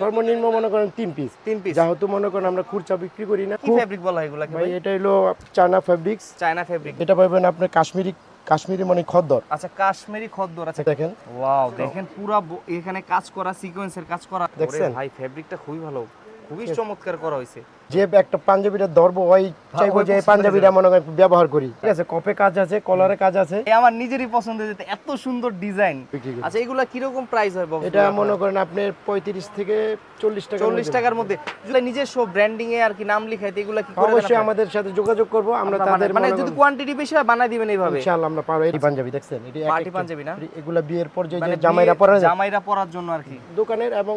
সর্বনিম্ন মনে করেন তিন পিস তিন পিস যেহেতু মনে করেন আমরা কুর্চা বিক্রি করি না। কি ফেব্রিক বলা হয় এগুলা ভাই এটা হলো চায়না ফেব্রিক্স চায়না ফেব্রিক এটা পাবেন আপনি কাশ্মীরি কাশ্মীরি মানে খদ্দর। আচ্ছা কাশ্মীরি খদ্দর আছে দেখেন। ওয়াও দেখেন পুরো এখানে কাজ করা সিকোয়েন্সের কাজ করা। দেখেন দেখছেন? ভাই ফেব্রিকটা খুবই ভালো। খুবই চমৎকার করা হয়েছে। যে একটা পাঞ্জাবিটা ধরবো ওই চাইব যে পাঞ্জাবিটা মনে করেন ব্যবহার করি। ঠিক আছে? কপে কাজ আছে কলারে কাজ আছে। এই আমার নিজেরই পছন্দ যেতে এত সুন্দর ডিজাইন। আচ্ছা এগুলা কীরকম প্রাইস হয় বাবু এটা মনে করেন আপনার পঁয়ত্রিশ থেকে চল্লিশ টাকা চল্লিশ টাকার মধ্যে। যদি নিজস্ব ব্র্যান্ডিং এ আর কি নাম লিখাইতে এগুলা কি করে অবশ্যই আমাদের সাথে যোগাযোগ করব আমরা তাদের মানে যদি কোয়ান্টিটি বেশি হয় বানাই দিবেন এইভাবে। ইনশাআল্লাহ আমরা পারব। এই পাঞ্জাবি দেখছেন? এটি পার্টি পাঞ্জাবি না? এগুলা বিয়ের পর যে মানে জামাইরা পরে জামাইরা পরার জন্য আর কি। দোকানের এবং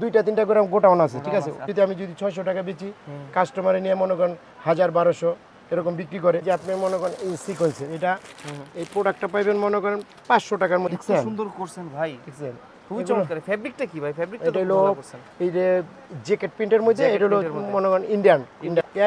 দুইটা তিনটা করে গোটাউন আছে ঠিক আছে? যদি আমি যদি ছয়শো টাকা বেচি কাস্টমারে নিয়ে মনে করেন হাজার বারোশো এরকম বিক্রি করে যে আপনি মনে করেন এই সিকোয়েন্সের এটা এই প্রোডাক্টটা পাইবেন মনে করেন পাঁচশো টাকার মধ্যে। সুন্দর করছেন ভাই। দেখছেন খুবই চমৎকার। ফেব্রিকটা কি ভাই? ফেব্রিকটা এটা হলো এই যে জ্যাকেট প্রিন্টের মধ্যে এটা হলো। মনে করেন ইন্ডিয়ান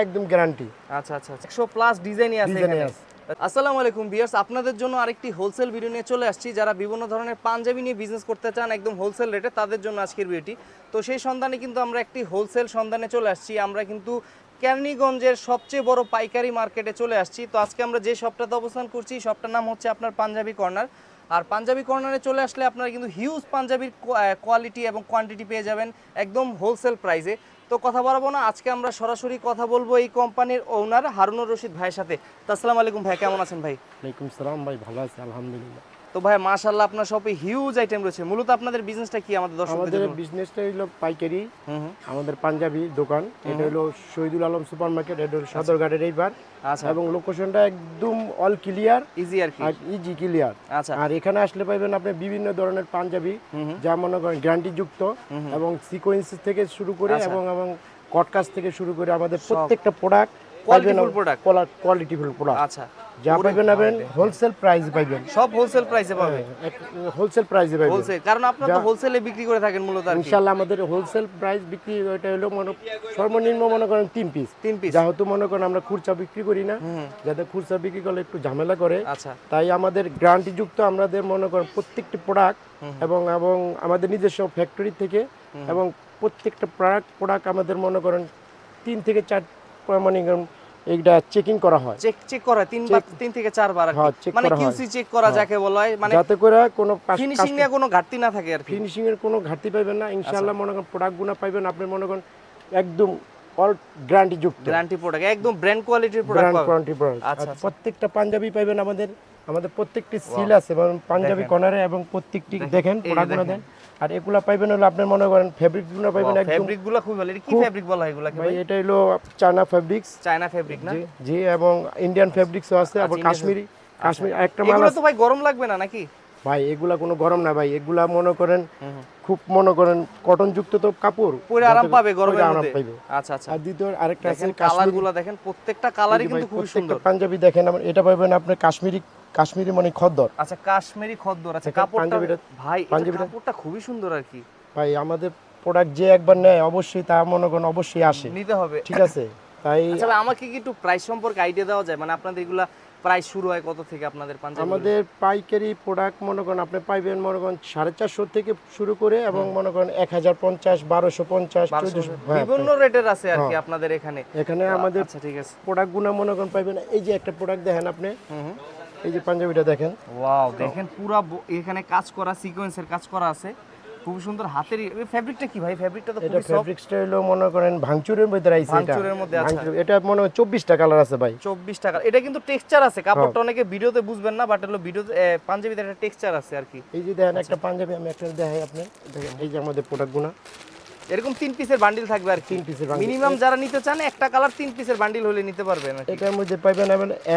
একদম গ্যারান্টি আচ্ছা আচ্ছা আচ্ছা। 100 প্লাস ডিজাইনই আছে এখানে। আছে। আসসালামু আলাইকুম ভিউয়ার্স, আপনাদের জন্য আরেকটি হোলসেল ভিডিও নিয়ে চলে আসছি। যারা বিভিন্ন ধরনের পাঞ্জাবি নিয়ে বিজনেস করতে চান একদম হোলসেল রেটে তাদের জন্য আজকের ভিডিওটি তো সেই সন্ধানে কিন্তু আমরা একটি হোলসেল সন্ধানে চলে আসছি। আমরা কিন্তু কেরানীগঞ্জের সবচেয়ে বড় পাইকারি মার্কেটে চলে আসছি। তো আজকে আমরা যে শপটাতে অবস্থান করছি শপটার নাম হচ্ছে আপনার পাঞ্জাবি কর্নার। আর পাঞ্জাবি কর্নারে চলে আসলে আপনারা কিন্তু হিউজ পাঞ্জাবির কোয়ালিটি এবং কোয়ান্টিটি পেয়ে যাবেন একদম হোলসেল প্রাইসে তো কথা বলব না, আজকে আমরা সরাসরি কথা বলব এই কোম্পানির ওনার হারুনুর রশিদ ভাইয়ের সাথে। আসসালামু আলাইকুম ভাই, কেমন আছেন ভাই? ওয়ালাইকুম সালাম ভাই, ভালো আছি, আলহামদুলিল্লাহ। তো ভাই মাশাআল্লাহ আপনার শপে হিউজ আইটেম রয়েছে। মূলত আপনাদের বিজনেসটা কি আমাদের দর্শকদের আমাদের বিজনেসটা হলো পাইকারি আমাদের পাঞ্জাবি দোকান। এটা হলো শহীদুল আলম সুপার মার্কেট এটা হলো সদরঘাটের এইবার। আচ্ছা। এবং লোকেশনটা একদম অল ক্লিয়ার ইজি আর কি। ইজি ক্লিয়ার আচ্ছা। আর এখানে আসলে পাইবেন আপনি বিভিন্ন ধরনের পাঞ্জাবি। যা মনে করেন গ্যারান্টি যুক্ত এবং সিকোয়েন্স থেকে শুরু করে আচ্ছা। এবং এবং কটকাস থেকে শুরু করে আমাদের প্রত্যেকটা product Qualityful product? Qualityful product আচ্ছা। যা পাইবেন আপনি হোলসেল প্রাইস পাইবেন। সব হোলসেল প্রাইসে পাবে হোলসেল প্রাইসে পাইবেন। হোলসেল কারণ আপনারা তো হোলসেলে বিক্রি করে থাকেন মূলত আর কি। ইনশাল্লাহ আমাদের হোলসেল প্রাইস বিক্রি ওইটা হলো মনে সর্বনিম্ন মনে করেন তিন পিস তিন পিস যেহেতু মনে করেন আমরা খুচরা বিক্রি করি না যাতে খুচরা বিক্রি করলে একটু ঝামেলা করে। আচ্ছা। তাই আমাদের গ্যারান্টি যুক্ত আমাদের মনে করেন প্রত্যেকটি প্রোডাক্ট এবং এবং আমাদের নিজস্ব ফ্যাক্টরি থেকে এবং প্রত্যেকটা প্রোডাক্ট প্রোডাক্ট আমাদের মনে করেন তিন থেকে চার মানে এইটা চেকিং করা হয়। চেক চেক করা তিন বার তিন থেকে চারবার। হ্যাঁ, মানে কিউসি চেক করা যাকে বলা হয় মানে যাতে করে কোনো ফিনিশিং নিয়ে কোনো ঘাটতি না থাকে আর ফিনিশিং এর কোনো ঘাটতি পাইবেন না। ইনশাআল্লাহ আচ্ছা। মনে করেন প্রোডাক্টগুলো পাইবেন। আপনি মনে করেন একদম অল গ্যারান্টি যুক্ত। গ্যারান্টি প্রোডাক্ট একদম ব্র্যান্ড কোয়ালিটির প্রোডাক্ট ব্র্যান্ড কোয়ালিটি প্রোডাক্ট আচ্ছা, প্রত্যেকটা পাঞ্জাবি পাইবেন আমাদের আমাদের প্রত্যেকটি সিল আছে। এবং পাঞ্জাবি কর্নারে এবং প্রত্যেকটি দেখেন প্রোডাক্টগুলো দেন। আর এগুলা পাইবেন হলো আপনি মনে করেন ফেব্রিকগুলো পাইবেন একদম ফেব্রিকগুলো খুব ভালো। এটা কি ফেব্রিক বলা হয় এগুলা ভাই এটা হলো চায়না ফেব্রিক্স চায়না ফেব্রিক না? জি এবং ইন্ডিয়ান ফেব্রিক্সও আছে এবং Indian কাশ্মীরি কাশ্মীরি একটা মাল এগুলো তো ভাই গরম লাগবে না নাকি? ভাই এগুলা কোনো গরম না ভাই এগুলা মনে করেন খুব মনে করেন কটন যুক্ত তো কাপড়। পরে আরাম পাবে গরমের আরাম মধ্যে। আচ্ছা আচ্ছা। আর দ্বিতীয় আরেকটা আছে দেখেন কালার দেখেন প্রত্যেকটা কালারই কিন্তু প্রত্যেকটা সুন্দর। পাঞ্জাবি দেখেন এটা পাবেন আপনি কাশ্মীরি কাশ্মীরি মানে খদ্দর। আচ্ছা কাশ্মীরি খদ্দর। আছে দেখেন কাপড়টা ভাই কাপড়টা খুবই সুন্দর আর কি। ভাই আমাদের প্রোডাক্ট যে একবার নেয় অবশ্যই তা মনে করেন অবশ্যই আসে। নিতে হবে। ঠিক আছে? তাই আচ্ছা ভাই আমাকে কি একটু প্রাইস সম্পর্কে আইডিয়া দেওয়া যায়? মানে আপনাদের এগুলা প্রাইস শুরু হয় কত থেকে আপনাদের পাঞ্জাবি আমাদের পাইকারি প্রোডাক্ট মনে করেন আপনি পাইবেন মনে করেন সাড়ে চারশো থেকে শুরু করে এবং মনে করেন এক হাজার পঞ্চাশ বারোশো পঞ্চাশ হ্যাঁ বিভিন্ন রেটের আছে আর কি আপনাদের এখানে। এখানে আমাদের আচ্ছা ঠিক আছে। প্রোডাক্টগুলো মনে করেন পাইবেন এই যে একটা প্রোডাক্ট দেখেন আপনি। এই যে পাঞ্জাবিটা দেখেন। ওয়াও দেখেন পুরা এখানে কাজ করা সিকোয়েন্সের কাজ করা আছে। খুব সুন্দর হাতের ফেব্রিকটা কি ভাই? ফেব্রিকটা তো এটা খুবই সফট ফেব্রিক্সটা হলো মনে করেন ভাঙচুরের মধ্যে রাইছে এটা। ভাঙচুরের মধ্যে আচ্ছা। ভাঙচুর- এটা মনে হয় চব্বিশটা কালার আছে ভাই। চব্বিশ টাকা এটা কিন্তু টেক্সচার আছে। হ্যাঁ। কাপড়টা অনেকে ভিডিওতে বুঝবেন না বাট হলো ভিডিওতে পাঞ্জাবিতে একটা টেক্সচার আছে আর কি। এই যে দেখেন একটা পাঞ্জাবি আমি একটা দেখাই আপনি দেখেন এই যে আমাদের প্রোডাক্টগুলো এরকম তিন পিসের বান্ডিল থাকবে আর তিন পিসের মিনিমাম যারা নিতে চান একটা কালার তিন পিসের বান্ডিল হলে নিতে পারবেন আর কি এটার মধ্যে পাইবেন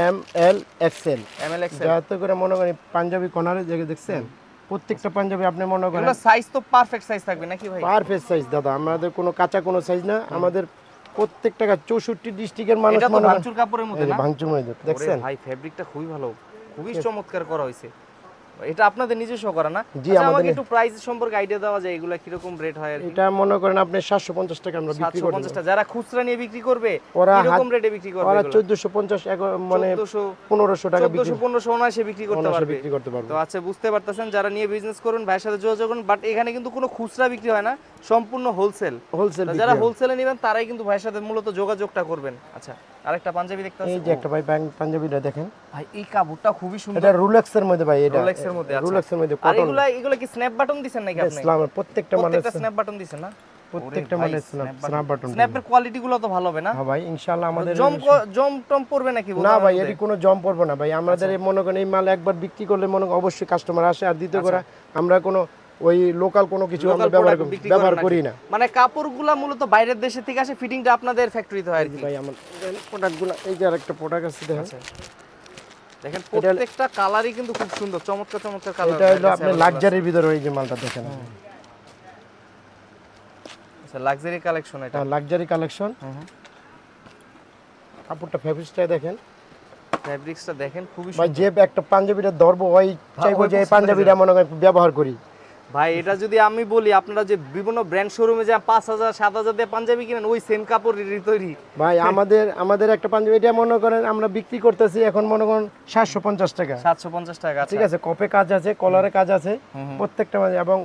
M L XL M L XL যাতে করে মনে করেন পাঞ্জাবি কর্নারে জায়গা দেখছেন? প্রত্যেকটা পাঞ্জাবি আপনি মনে করেন সাইজ তো পারফেক্ট সাইজ থাকবে নাকি ভাই? পারফেক্ট সাইজ দাদা। আমাদের কোনো কাঁচা কোনো সাইজ না। আমাদের প্রত্যেকটা চৌষট্টি ডিস্ট্রিক্টের মানুষ মনে ভাঙচুর কাপড়ের মধ্যে না? ভাঙচুর মধ্যে দেখছেন? ভাই ফেব্রিকটা খুবই ভালো। খুবই চমৎকার করা হয়েছে। এটা আপনাদের নিজস্ব করা না? জি, আচ্ছা, আমাদের একটু প্রাইস সম্পর্কে আইডিয়া দেওয়া যায় এগুলা রেট হয় এটা মনে করেন আপনি সাতশো পঞ্চাশ টাকা আমরা বিক্রি যারা খুচরা নিয়ে বিক্রি করবে রেটে বিক্রি করবে ওরা এগুলো? চোদ্দশো পঞ্চাশ মানে চোদ্দশো পনেরোশো টাকা বিক্রি করতে পারবে। বিক্রি করতে পারব। তো আচ্ছা বুঝতে পারতেছেন যারা নিয়ে বিজনেস করুন ভাইয়ের সাথে যোগাযোগ করুন বাট এখানে কিন্তু কোনো খুচরা বিক্রি হয় না সম্পূর্ণ হোলসেল হোলসেল যারা হোলসেলে নেবেন তারাই কিন্তু ভাইয়ের সাথে মূলত যোগাযোগটা করবেন। আচ্ছা। আরেকটা পাঞ্জাবি দেখতে এই যে একটা ভাই পাঞ্জাবিটা দেখেন। ভাই এই কাপড়টা খুবই সুন্দর। এটা রুলেক্সের মধ্যে ভাই এটা। রোলেক্সের মধ্যে আচ্ছা রুলেক্সের মধ্যে কটন এগুলা এগুলা কি স্ন্যাপ বাটন দিছেন নাকি আপনি? ইসলামের প্রত্যেকটা মানে প্রত্যেকটা স্ন্যাপ বাটন দিছেন না? প্রত্যেকটা মানে স্ন্যাপ বাটন স্ন্যাপের কোয়ালিটি গুলো তো ভালো হবে না? হ্যাঁ ভাই ইনশাআল্লাহ আমাদের জম জম টম পড়বে নাকি না ভাই? এটি কোনো জম পড়ব না ভাই। আমাদের এই মনে করেন এই মাল একবার বিক্রি করলে মনে অবশ্যই কাস্টমার আসে। আর দ্বিতীয় করে আমরা কোনো ওই লোকাল কোনো কিছু আমরা ব্যবহার করি- ব্যবহার করি না। মানে কাপড়গুলা মূলত বাইরের দেশে থেকে আসে ফিটিংটা আপনাদের ফ্যাক্টরিতে হয় আর কি। ভাই আমার প্রোডাক্টগুলো এই যে আরেকটা প্রোডাক্ট আছে দেখেন। আচ্ছা। দেখেন প্রত্যেকটা কালারই কিন্তু খুব সুন্দর চমৎকার চমৎকার কালার এটা হলো আপনার লাক্সারির ভিতরে এই যে মালটা দেখেন। আচ্ছা লাক্সারি কালেকশন এটা। লাক্সারি কালেকশন হুম হুম। কাপড়টা ফেব্রিক্সটা দেখেন। ফ্যাব্রিক্সটা দেখেন খুবই ভাই যে একটা পাঞ্জাবিটা ধরবো ওই চাইব যে এই পাঞ্জাবিটা মনে ব্যবহার করি। ভাই এটা যদি আমি বলি আপনারা যে বিভিন্ন ব্র্যান্ড শোরুমে যা পাঁচ হাজার সাত হাজার দিয়ে পাঞ্জাবি কিনেন ওই সেম কাপড়েরই তৈরি। ভাই আমাদের আমাদের একটা পাঞ্জাবি এটা মনে করেন আমরা বিক্রি করতেছি এখন মনে করেন সাতশো পঞ্চাশ টাকা। সাতশো পঞ্চাশ টাকা ঠিক আচ্ছা। আছে কপে কাজ আছে কলারে কাজ আছে প্রত্যেকটা এবং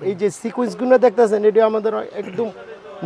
এই যে সিকুয়েন্সগুলো দেখতেছেন এটা আমাদের একদম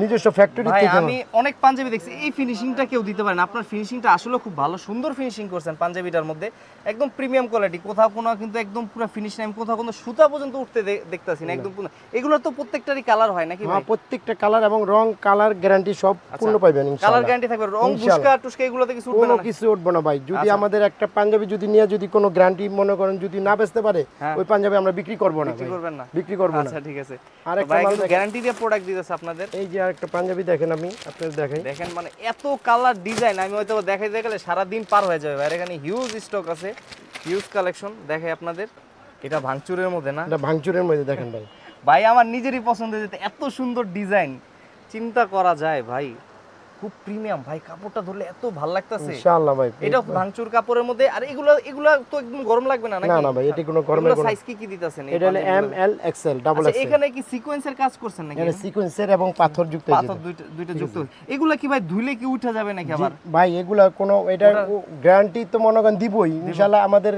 নিজস্ব ফ্যাক্টরি থেকে। আমি অনেক পাঞ্জাবি দেখছি। এই ফিনিশিংটা কেউ দিতে পারে না। আপনার ফিনিশিংটা আসলে খুব ভালো সুন্দর ফিনিশিং করছেন পাঞ্জাবিটার মধ্যে। একদম প্রিমিয়াম কোয়ালিটি কোথাও কোনো কিন্তু একদম পুরো ফিনিশ নাই। কোথাও কোনো সুতা পর্যন্ত উঠতে দেখতাছি না একদম পুরো এগুলো তো প্রত্যেকটারই কালার হয় নাকি হ্যাঁ ভাই? প্রত্যেকটা কালার এবং রং কালার গ্যারান্টি সব পূর্ণ পাইবেন কালার গ্যারান্টি থাকবে। রং ইনশাআল্লাহ। বুস্কা টুস্কা এগুলোতে কিছু উঠবে না কিছু উঠবো না ভাই। যদি আমাদের একটা পাঞ্জাবি যদি নিয়ে যদি কোনো গ্যারান্টি মনে করেন যদি না বেচতে পারে হ্যাঁ। ওই পাঞ্জাবি আমরা বিক্রি করব না বিক্রি। করবেন না। বিক্রি করব না। আচ্ছা ঠিক আছে। আর একটা গ্যারান্টি দিয়ে প্রোডাক্ট দিতেছে আপনাদের। এই যে আরেকটা পাঞ্জাবি দেখেন আমি আপনাদের দেখাই। দেখেন মানে এত কালার ডিজাইন আমি হয়তো দেখাইতে গেলে সারা দিন পার হয়ে যাবে। ভাই এখানে হিউজ স্টক আছে হিউজ কালেকশন দেখে আপনাদের। এটা ভাঙচুরের মধ্যে না? এটা ভাঙচুরের মধ্যে দেখেন ভাই। ভাই আমার নিজেরই পছন্দ যেতে এত সুন্দর ডিজাইন চিন্তা করা যায় ভাই। খুব প্রিমিয়াম। ভাই কাপড়টা ধরলে এত ভালো লাগতেছে। ইনশাআল্লাহ ভাই এটা ভাঙচুর কাপড়ের মধ্যে আর এগুলো এগুলো তো একদম গরম লাগবে না নাকি? না না ভাই এটা কোনো গরমের কোনো সাইজ কি কি দিতেছেন এটা হলো এম এল এক্সেল ডাবল আচ্ছা এক্সেল এখানে কি সিকোয়েন্সের কাজ করছেন নাকি? এটা সিকোয়েন্সের এবং পাথর যুক্ত যে পাথর দুইটা দুইটা যুক্ত এগুলা কি ভাই ধুইলে কি উঠে যাবে নাকি আবার? ভাই এগুলা কোনো এটা গ্যারান্টি তো মনে করেন দিবই। ইনশাআল্লাহ আমাদের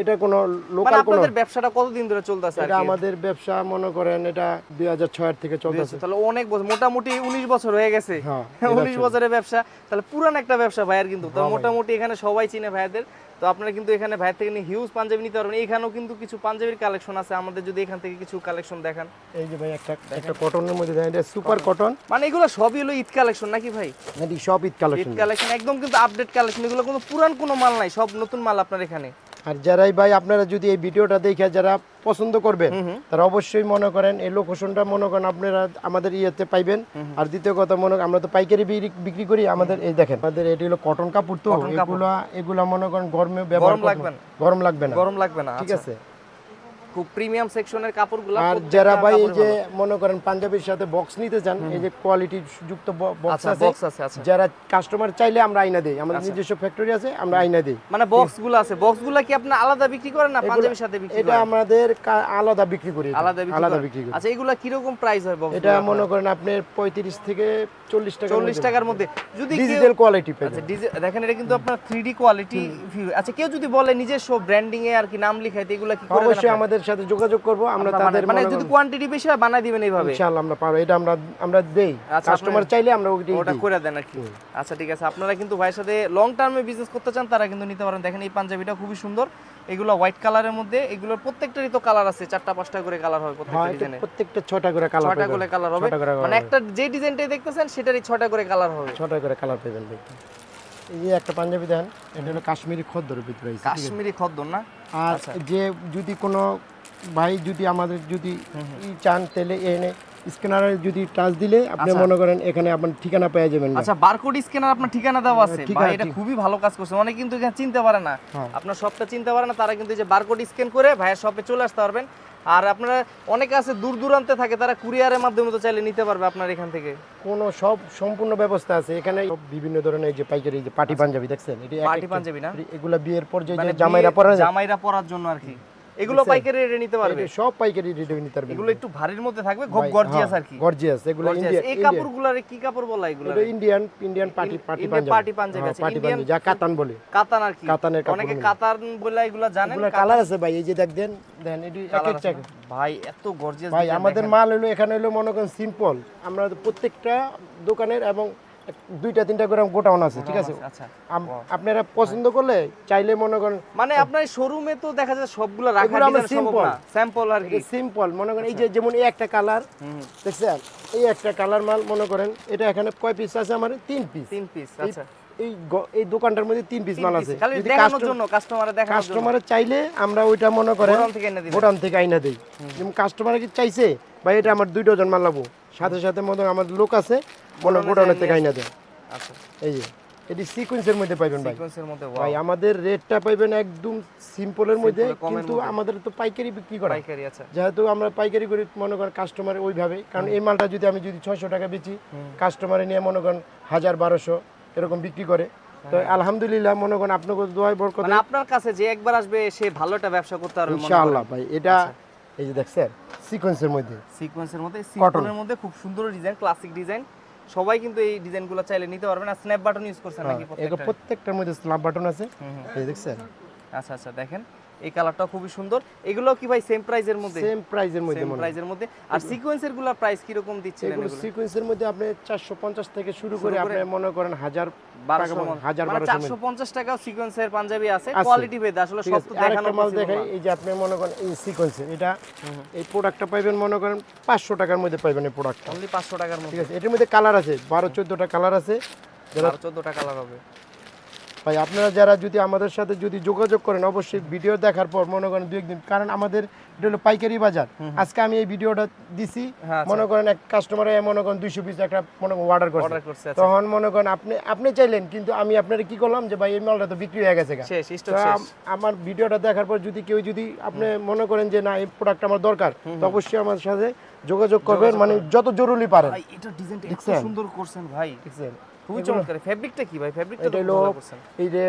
এটা কোনো মানে লোকাল কোনো আপনাদের ব্যবসাটা কতদিন ধরে চলতেছে এটা আমাদের ব্যবসা মনে করেন এটা দুই হাজার ছয়ের থেকে চলতেছে। তাহলে অনেক বছর মোটামুটি উনিশ বছর হয়ে গেছে। হ্যাঁ, উনিশ বছরের ব্যবসা তাহলে পুরান একটা ব্যবসা ভাইয়ের কিন্তু। তো মোটামুটি এখানে সবাই চিনে ভাইয়াদের। তো আপনারা কিন্তু এখানে ভাইয়ের থেকে হিউজ পাঞ্জাবি নিতে পারবেন। এখানেও কিন্তু কিছু পাঞ্জাবির কালেকশন আছে। আমাদের যদি এখান থেকে কিছু কালেকশন দেখান। এই যে ভাই একটা একটা কটনের মধ্যে দেখেন, এটা সুপার কটন মানে এগুলো সবই হলো ঈদ কালেকশন নাকি ভাই? এটি সব ঈদ কালেকশন ঈদ কালেকশন একদম কিন্তু আপডেট কালেকশন এগুলো কোনো পুরান কোনো মাল নাই। সব নতুন মাল আপনার এখানে। আর যারাই ভাই আপনারা যদি এই ভিডিওটা দেখে যারা পছন্দ করবেন তারা অবশ্যই মনে করেন এই লোকেশনটা মনে করেন আপনারা আমাদের ইয়েতে পাইবেন। আর দ্বিতীয় কথা মনে আমরা তো পাইকারি বিক্রি- করি আমাদের এই দেখেন আমাদের এটি হলো কটন কাপড় তো এগুলো এগুলো মনে করেন গরমে ব্যবহার গরম লাগবে না। গরম লাগবে না। গরম লাগবে ঠিক আচ্ছা। আছে? খুব প্রিমিয়াম সেকশনের কাপড়গুলো আর যারা ভাই এই যে মনে করেন পাঞ্জাবির সাথে বক্স নিতে চান এই যে কোয়ালিটি যুক্ত বক্স আচ্ছা আছে বক্স আছে আচ্ছা। যারা কাস্টমার চাইলে আমরা আইনা দেই। আমাদের নিজস্ব ফ্যাক্টরি আছে আমরা আইনা দেই। মানে বক্সগুলো আছে। বক্সগুলো কি আপনি আলাদা বিক্রি করেন না পাঞ্জাবির সাথে বিক্রি এটা আমাদের আলাদা বিক্রি করি আলাদা বিক্রি করি। আচ্ছা এগুলা কীরকম প্রাইস হয় বক্স এটা মনে করেন আপনার পঁয়ত্রিশ থেকে চল্লিশ টাকা চল্লিশ টাকার মধ্যে। যদি ডিজিটাল কোয়ালিটি আচ্ছা পেয়ে ডিজে- দেখেন এটা কিন্তু আপনার থ্রি ডি কোয়ালিটি ভিউ আচ্ছা কেউ যদি বলে নিজস্ব ব্র্যান্ডিং এ আর কি নাম লিখাইতে এগুলো কি করে অবশ্যই আপনারা? আমাদের সাথে যোগাযোগ করব আমরা তাদের মানে যদি কোয়ান্টিটি বেশি হয় বানাই দিবেন এইভাবে। ইনশাআল্লাহ আমরা পারব। এটা আমরা আমরা দেই। আচ্ছা, কাস্টমার চাইলে আমরা ওটা করে দেন আর কি। আচ্ছা ঠিক আছে। আপনারা কিন্তু ভাইয়ের সাথে লং টার্মে বিজনেস করতে চান তারা কিন্তু নিতে পারেন। দেখেন এই পাঞ্জাবিটা খুবই সুন্দর। এগুলো হোয়াইট কালারের মধ্যে এগুলোর প্রত্যেকটারই তো কালার আছে। চারটা পাঁচটা করে কালার হয় প্রত্যেকটা ডিজাইনে প্রত্যেকটা ছটা করে কালার ছটা করে কালার হবে। মানে একটা যে ডিজাইনটাই দেখতেছেন সেটারই ছটা করে কালার হবে। ছটা করে কালার পাবেন দেখতে এই যে একটা পাঞ্জাবি দেন এটা হলো কাশ্মীরি খদ্দরের ভিতরে? কাশ্মীরি খদ্দর না? আর আচ্ছা। যে যদি কোনো ভাই যদি আমাদের যদি চান তাহলে এনে স্ক্যানারে যদি টাচ দিলে আপনি আচ্ছা। মনে করেন এখানে আপনার ঠিকানা পেয়ে যাবেন আচ্ছা বারকোড স্ক্যানার আপনার ঠিকানা দেওয়া আছে। ভাই এটা খুবই ভালো কাজ করছে। অনেকে কিন্তু এখানে চিনতে পারে না। হ্যাঁ। আপনার শপটা চিনতে পারে না তারা কিন্তু যে বারকোড স্ক্যান করে ভাইয়ের শপে চলে আসতে পারবেন। আর আপনারা অনেকে আছে দূর দূরান্তে থাকে তারা কুরিয়ারের মাধ্যমে তো চাইলে নিতে পারবে আপনার এখান থেকে। কোনো সব সম্পূর্ণ ব্যবস্থা আছে। এখানে বিভিন্ন ধরনের এই যে পাইকারি যে পাটি পাঞ্জাবি দেখছেন? এটি একটা- পাঞ্জাবি না? এগুলা বিয়ের পর যে মানে জামাইরা জামাইরা পরার জন্য আর কি। এগুলো পাইকারি রেটে নিতে পারবে? সব পাইকারি রেটে নিতে পারবেন এগুলো একটু ভারীর মধ্যে থাকবে খুব গর্জিয়াস আর কি। গর্জিয়াস এগুলো। এই কাপড়গুলারে কি কাপড় বলা এগুলো এটা Indian Indian party party Punjabi party Punjabi আছে। পার্টি পাঞ্জাবি যা কাতান বলে। কাতান আর কি। কাতানের কাপড় অনেকে কাতান বলে এগুলো জানেন? এগুলো কালার আছে ভাই এই যে দেখ দেন এটি এক এক না? ভাই এত গর্জিয়াস ভাই আমাদের মাল হলো এখানে হলো মনে করেন সিম্পল আমরা প্রত্যেকটা দোকানের এবং দুইটা তিনটা করে গোটাউন আছে ঠিক আছে? আচ্ছা। আপনারা পছন্দ করলে চাইলে মনে করেন মানে আপনার শোরুমে তো দেখা যায় সবগুলো রাখা সিম্পল স্যাম্পল আর কি। সিম্পল মনে করেন এই যে যেমন এই একটা কালার দেখছেন? এই একটা কালার মাল মনে করেন এটা এখানে কয় পিস আছে আমার? তিন পিস তিন পিস আচ্ছা। এই এই দোকানটার মধ্যে তিন পিস মাল আছে। খালি দেখানোর জন্য কাস্টমারে দেখানোর জন্য। কাস্টমার চাইলে আমরা ওইটা মনে করেন ভুটান থেকে আইনা দেই। যেমন কাস্টমার কি চাইছে ভাই এটা আমার দুই ডজন মাল লাগবো। সাথে সাথে মনে আমার লোক আছে মনে গোডাউনে থেকে আইনা দেয়। আচ্ছা। এই যে এটি সিকোয়েন্সের মধ্যে পাইবেন ভাই। সিকোয়েন্সের মধ্যে ভাই আমাদের রেটটা পাইবেন একদম সিম্পলের মধ্যে কিন্তু আমাদের তো পাইকারি বিক্রি করা। পাইকারি আচ্ছা। যেহেতু আমরা পাইকারি করি মনে করেন কাস্টমার ওইভাবে। কারণ এই মালটা যদি আমি যদি ছয়শো টাকা বেচি কাস্টমারে নিয়ে মনে করেন হাজার বারোশো এরকম বিক্রি করে। তো আলহামদুলিল্লাহ মনে করেন আপনাকে দোয়াই বরকত। মানে আপনার কাছে যে একবার আসবে সে ভালো একটা ব্যবসা করতে পারবে ইনশাআল্লাহ ভাই এটা আচ্ছা। এই যে দেখছেন সিকোয়েন্সের মধ্যে। সিকোয়েন্সের মধ্যে সিকোয়েন্সের মধ্যে খুব সুন্দর ডিজাইন ক্লাসিক ডিজাইন সবাই কিন্তু এই ডিজাইনগুলো চাইলে নিতে পারবেন আর স্ন্যাপ বাটন ইউজ করছেন নাকি প্রত্যেকটা? প্রত্যেকটার মধ্যে স্ন্যাপ বাটন আছে। এই দেখছেন? আচ্ছা আচ্ছা দেখেন। এই কালারটা খুবই সুন্দর। এগুলো কি ভাই সেম প্রাইজের মধ্যে? সেম প্রাইজের মধ্যে সেম প্রাইজের মধ্যে। আর সিকোয়েন্সেরগুলা প্রাইস কি রকম দিচ্ছিলেন এগুলো? সিকোয়েন্সের মধ্যে আপনি চারশো পঞ্চাশ থেকে শুরু করে আপনি মনে করেন হাজার বারোশো টাকা হাজার মানে বারোশো চারশো পঞ্চাশ টাকা সিকোয়েন্সের পাঞ্জাবি আছে। কোয়ালিটি ভেদ আসলে সব তো দেখানো মাল দেখাই এই যে আপনি মনে করেন এই সিকোয়েন্সের এটা এই প্রোডাক্টটা পাইবেন মনে করেন পাঁচশো টাকার মধ্যে পাইবেন এই প্রোডাক্টটা অনলি পাঁচশো টাকার মধ্যে। ঠিক আছে এটার মধ্যে কালার আছে বারো চোদ্দোটা কালার আছে। যারা আর চোদ্দটা কালার হবে। ভাই আপনারা যারা যদি আমাদের সাথে যদি যোগাযোগ করেন অবশ্যই ভিডিও দেখার পর মনে করেন দু একদিন কারণ আমাদের এটা হলো পাইকারি বাজার। আজকে আমি এই ভিডিওটা দিছি হ্যাঁ, আচ্ছা। মনে করেন এক কাস্টমারে মনে করেন দুইশো পিস একটা মনে করেন অর্ডার করছে। আচ্ছা। তখন মনে করেন আপনি আপনি চাইলেন কিন্তু আমি আপনার কি করলাম যে ভাই এই মালটা তো বিক্রি হয়ে গেছে আমার ভিডিওটা দেখার পর যদি কেউ যদি আপনি মনে করেন যে না এই প্রোডাক্ট আমার দরকার তো অবশ্যই আমার সাথে যোগাযোগ করবেন মানে যত জরুরি পারেন। ভাই এটা ডিজাইনটা এত সুন্দর করছেন ভাই। দেখছেন? খুবই চমৎকার। ফেব্রিকটা কি ভাই? ফেব্রিকটা এটা তো হলো এই যে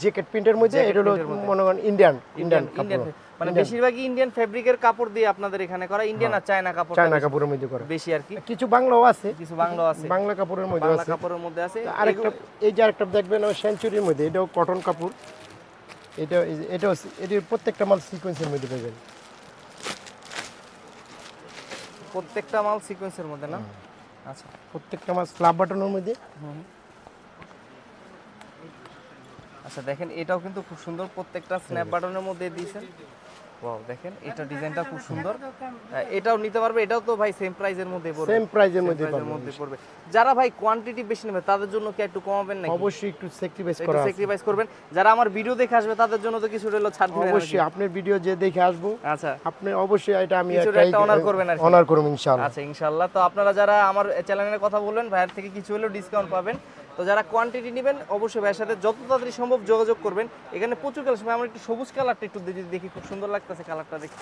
জ্যাকেট প্রিন্টের মধ্যে এটা হলো। মনে করেন ইন্ডিয়ান ইন্ডিয়ান ইন্ডিয়ান মানে বেশিরভাগই ইন্ডিয়ান ফেব্রিকের কাপড় দিয়ে আপনাদের এখানে করা। ইন্ডিয়ান আর চায়না কাপড় চায়না কাপড়ের মধ্যে করে। বেশি আর কি। কিছু বাংলাও আছে। কিছু বাংলা আছে। বাংলা কাপড়ের মধ্যে বাংলা কাপড়ের মধ্যে আছে। আরেকটা এই যে আরেকটা দেখবেন সেঞ্চুরির মধ্যে এটাও কটন কাপড়। এটা এটি প্রত্যেকটা মাল সিকোয়েন্সের মধ্যে পাবেন। প্রত্যেকটা মাল সিকোয়েন্সের মধ্যে না? আচ্ছা প্রত্যেকটা মাছ স্ল্যাব বাটনের মধ্যে? আচ্ছা দেখেন এটাও কিন্তু খুব সুন্দর প্রত্যেকটা স্ন্যাপ বাটনের মধ্যে দিয়েছেন। ওয়াও দেখেন এটা ডিজাইনটা খুব সুন্দর। এটাও নিতে পারবে এটাও তো ভাই সেম প্রাইজের মধ্যে পড়বে। সেম প্রাইজের মধ্যে মধ্যে পড়বে। যারা ভাই কোয়ান্টিটি বেশি নেবে তাদের জন্য কি একটু কমাবেন নাকি? অবশ্যই একটু স্যাক্রিফাইস করা আছে। স্যাক্রিফাইস করবেন। যারা আমার ভিডিও দেখে আসবে তাদের জন্য তো কিছু হলো ছাড় দিবেন অবশ্যই আপনার ভিডিও যে দেখে আসব আচ্ছা। আপনি অবশ্যই এটা আমি একটা honor করবেন আর অনার করব ইনশাআল্লাহ। আচ্ছা ইনশাল্লাহ তো আপনারা যারা আমার চ্যানেলের কথা বলবেন ভাইয়ের থেকে কিছু হলেও ডিসকাউন্ট পাবেন। তো যারা কোয়ান্টিটি নেবেন, অবশ্যই ভাইয়ের সাথে যত তাড়াতাড়ি সম্ভব যোগাযোগ করবেন। এখানে প্রচুর কালার সময় আমরা একটু সবুজ কালারটা একটু যদি দেখি, খুব সুন্দর লাগতেছে কালারটা দেখি।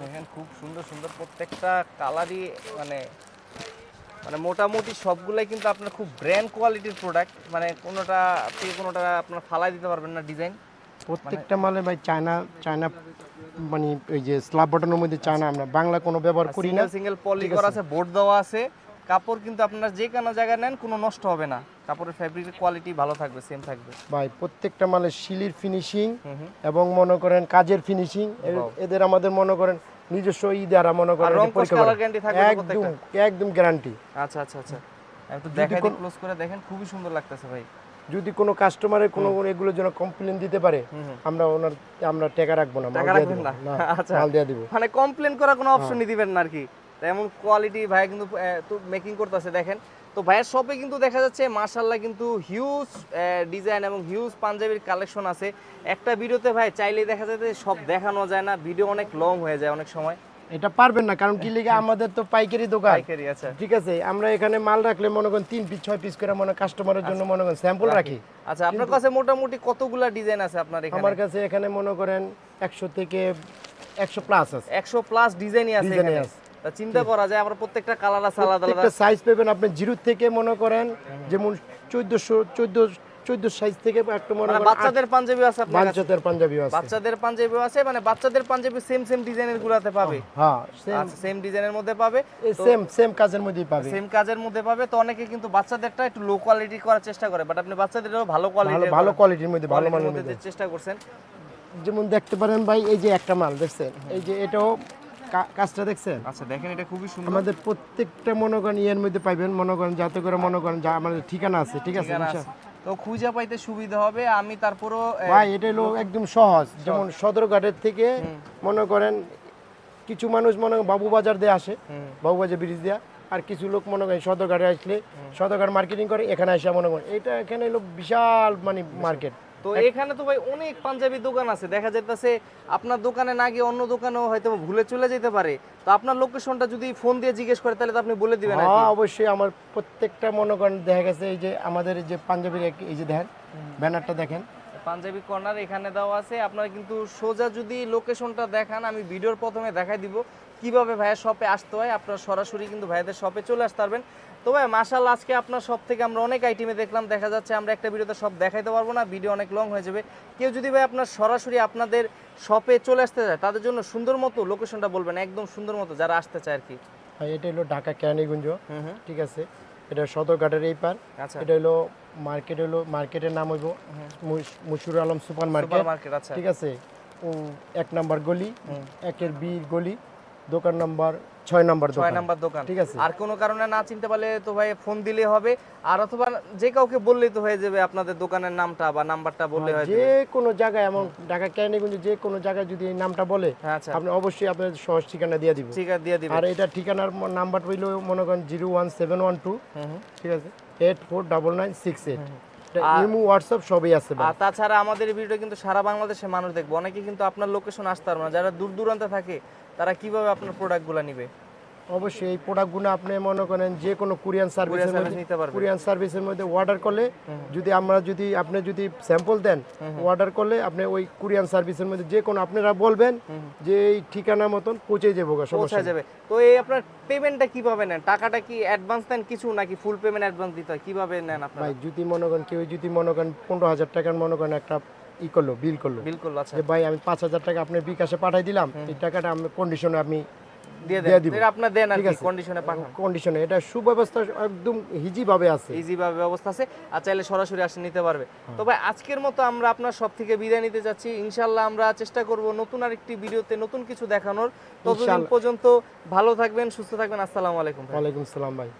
দেখেন, খুব সুন্দর সুন্দর প্রত্যেকটা কালারই মানে মানে মোটামুটি সবগুলাই কিন্তু আপনার খুব ব্র্যান্ড কোয়ালিটির প্রোডাক্ট মানে কোনোটা থেকে কোনোটা আপনার ফালাই দিতে পারবেন না ডিজাইন প্রত্যেকটা মালে ভাই চায়না চায়না মানে এই যে স্ল্যাব বাটনের মধ্যে চায়না আমরা। বাংলা কোনো ব্যবহার করি না। সিঙ্গেল পলি করা আছে। বোর্ড দেওয়া আছে। কাপড় কিন্তু আপনার যে কোনো জায়গায় নেন কোনো নষ্ট হবে না। কাপড়ের ফ্যাব্রিকের কোয়ালিটি ভালো থাকবে সেম থাকবে। ভাই প্রত্যেকটা মালে শিলির ফিনিশিং। এবং মনে করেন কাজের ফিনিশিং এদের আমাদের মনে করেন নিজস্ব ই দ্বারা মনে করেন একদম একদম গ্যারান্টি আচ্ছা আচ্ছা আচ্ছা। একটু দেখাই ক্লোজ করে দেখেন খুবই সুন্দর লাগতেছে ভাই। যদি কোনো কাস্টমারের কোনো এগুলোর জন্য কমপ্লেন দিতে পারে আমরা ওনার আমরা টাকা রাখব না টাকা রাখবেন না? আচ্ছা। মাল দিয়ে দিব। মানে কমপ্লেন করার কোনো অপশনই দিবেন না আর কি। এমন কোয়ালিটি ভাই কিন্তু তো মেকিং করতেছে দেখেন। তো ভাইয়ের শপে কিন্তু দেখা যাচ্ছে মার্শাল্লাহ কিন্তু হিউজ ডিজাইন এবং হিউজ পাঞ্জাবির কালেকশন আছে। একটা ভিডিওতে ভাই চাইলেই দেখা যাচ্ছে সব দেখানো যায় না ভিডিও অনেক লং হয়ে যায় অনেক সময়। এটা পারবেন না কারণ কি লিগে আমাদের তো পাইকারি দোকান। পাইকারি আচ্ছা ঠিক আছে আমরা এখানে মাল রাখলে মনে করেন তিন পিস ছয় পিস করে মনে কাস্টমারের জন্য মনে করেন স্যাম্পল রাখি। আচ্ছা আপনার কাছে মোটামুটি কতগুলা ডিজাইন আছে আপনার এখানে? আমার কাছে এখানে মনে করেন একশো থেকে একশো প্লাস আছে। একশো প্লাস ডিজাইনই আছে এখানে। তা চিন্তা করা যায় আমরা প্রত্যেকটা কালার আছে আলাদা আলাদা। সাইজ পাবেন আপনি জিরো থেকে মনে করেন যেমন চোদ্দশো চোদ্দ চোদ্দ সাইজ থেকে একটু মনে মানে বাচ্চাদের পাঞ্জাবি আছে আপনার বাচ্চাদের পাঞ্জাবি আছে। বাচ্চাদের পাঞ্জাবি আছে মানে বাচ্চাদের পাঞ্জাবি সেম সেম ডিজাইনের গুলাতে পাবে। হ্যাঁ সেম সেম ডিজাইনের মধ্যে পাবে। সেম সেম কাজের মধ্যেই পাবে। সেম কাজের মধ্যে পাবে। তো অনেকে কিন্তু বাচ্চাদেরটা একটু লো কোয়ালিটি করার চেষ্টা করে বাট আপনি বাচ্চাদেরও ভালো কোয়ালিটি ভালো কোয়ালিটির মধ্যে ভালো মানের মধ্যে চেষ্টা করছেন। যেমন দেখতে পারেন ভাই এই যে একটা মাল দেখছেন? এই যে এটাও কাজটা দেখছেন? আচ্ছা দেখেন এটা খুবই সুন্দর। আমাদের প্রত্যেকটা মনে করেন ইয়ের মধ্যে পাইবেন মনে করেন যাতে করে মনে করেন যা আমাদের ঠিকানা আছে ঠিক আছে। তো খুঁজে পাইতে সুবিধা হবে আমি তারপরও ভাই এটা হলো একদম সহজ। যেমন সদরঘাটের থেকে মনে করেন কিছু মানুষ মনে করেন বাবুবাজার দিয়ে আসে বাবু বাবুবাজার ব্রিজ দিয়ে আর কিছু লোক মনে করেন সদরঘাটে আসলে সদরঘাট মার্কেটিং করে এখানে আসে মনে করেন। এটা এখানে লোক বিশাল মানে মার্কেট তো এখানে তো ভাই অনেক পাঞ্জাবি দোকান আছে। দেখা যাইতেছে আপনার দোকানে না গিয়ে অন্য দোকানেও হয়তো ভুলে চলে যেতে পারে। তো আপনার লোকেশনটা যদি ফোন দিয়ে জিজ্ঞেস করে তাহলে তো আপনি বলে দিবেন হ্যাঁ অবশ্যই আমার প্রত্যেকটা মনে করেন দেখা গেছে। এই যে আমাদের এই যে পাঞ্জাবির এই যে দেখেন ব্যানারটা দেখেন। পাঞ্জাবি কর্নার এখানে দেওয়া আছে। আপনারা কিন্তু সোজা যদি লোকেশনটা দেখান আমি ভিডিওর প্রথমে দেখাই দিব। কীভাবে ভাইয়ের শপে আসতে হয় আপনারা সরাসরি কিন্তু ভাইয়াদের শপে চলে আসতে পারবেন। তো ভাই মাসাল আজকে আপনার সব থেকে আমরা অনেক আইটেমে দেখলাম দেখা যাচ্ছে আমরা একটা ভিডিওতে সব দেখাইতে পারব না ভিডিও অনেক লং হয়ে যাবে। কেউ যদি ভাই আপনার সরাসরি আপনাদের শপে চলে আসতে চায় তাদের জন্য সুন্দর মতো লোকেশনটা বলবেন একদম সুন্দর মতো যারা আসতে চায় আর কি ভাই এটা হলো ঢাকা কেরানীগঞ্জ হুম ঠিক আছে? এটা সদরঘাটের এই পার। আচ্ছা। এটা হলো মার্কেট হলো মার্কেটের নাম হইব মুশ- Mushiur Alam super market market আচ্ছা। ঠিক আছে? এক নাম্বার গলি একের বি গলি দোকান নাম্বার ছয় নাম্বার ছয় নাম্বার দোকান। ঠিক আছে। আর কোনো কারণে না চিনতে পারলে তো ভাই ফোন দিলে হবে। আর অথবা যে কাউকে বললেই তো হয়ে যাবে আপনাদের দোকানের নামটা বা নাম্বারটা বললে হয়ে যে কোনো জায়গায় এমন ঢাকা কেরানীগঞ্জে যে কোনো জায়গায় যদি এই নামটা বলে হ্যাঁ আচ্ছা। আপনি অবশ্যই আপনার সহজ ঠিকানা দিয়ে দিব। ঠিক আছে দিয়ে দিবেন। আর এটা ঠিকানার নাম্বার হইল মনে করেন zero one seven one two. ঠিক আছে? Eight four double nine six eight. Imo WhatsApp সবই আছে ভাই। আর তাছাড়া আমাদের ভিডিও কিন্তু সারা বাংলাদেশে মানুষ দেখবে। অনেকে কিন্তু আপনার লোকেশন আসতে পারবে না। যারা দূর দূরান্তে থাকে তারা কীভাবে আপনার প্রোডাক্টগুলো নিবে? অবশ্যই এই প্রোডাক্টগুলো আপনি মনে করেন যে কোনো কুরিয়ান সার্ভিসের মধ্যে কুরিয়ান সার্ভিসের মধ্যে অর্ডার করলে যদি আমরা যদি আপনি যদি স্যাম্পল দেন অর্ডার করলে আপনি ওই কুরিয়ান সার্ভিসের মধ্যে যে কোনো আপনারা বলবেন যে এই ঠিকানা মতন পৌঁছে যাব পৌঁছে যাবে। তো এই আপনার পেমেন্টটা কীভাবে নেন? টাকাটা কি অ্যাডভান্স দেন কিছু নাকি ফুল পেমেন্ট অ্যাডভান্স দিতে হয়? কীভাবে নেন আপনারা? ভাই যদি মনে করেন কেউ যদি মনে করেন পনেরো হাজার টাকার মনে করেন একটা ই করল বিল করল। বিলকুল আচ্ছা। যে ভাই আমি পাঁচ হাজার টাকা আপনার বিকাশে পাঠাই দিলাম এই টাকাটা আমি কন্ডিশনে আমি দিয়ে দিয়ে দেন এটা আপনার দেন আর কি কন্ডিশনে পাঠান। কন্ডিশনে এটা সুব্যবস্থা একদম হিজি ভাবে আছে। ইজি ভাবে ব্যবস্থা আছে আর চাইলে সরাসরি আসে নিতে পারবে। হ্যাঁ। তো ভাই আজকের মতো আমরা আপনার সব থেকে বিদায় নিতে যাচ্ছি। ইনশাল্লাহ আমরা চেষ্টা করব নতুন আরেকটি ভিডিওতে নতুন কিছু দেখানোর। ততদিন পর্যন্ত ভালো থাকবেন সুস্থ থাকবেন। আসসালামু আলাইকুম ভাই। ওয়ালাইকুম সালাম ভাই।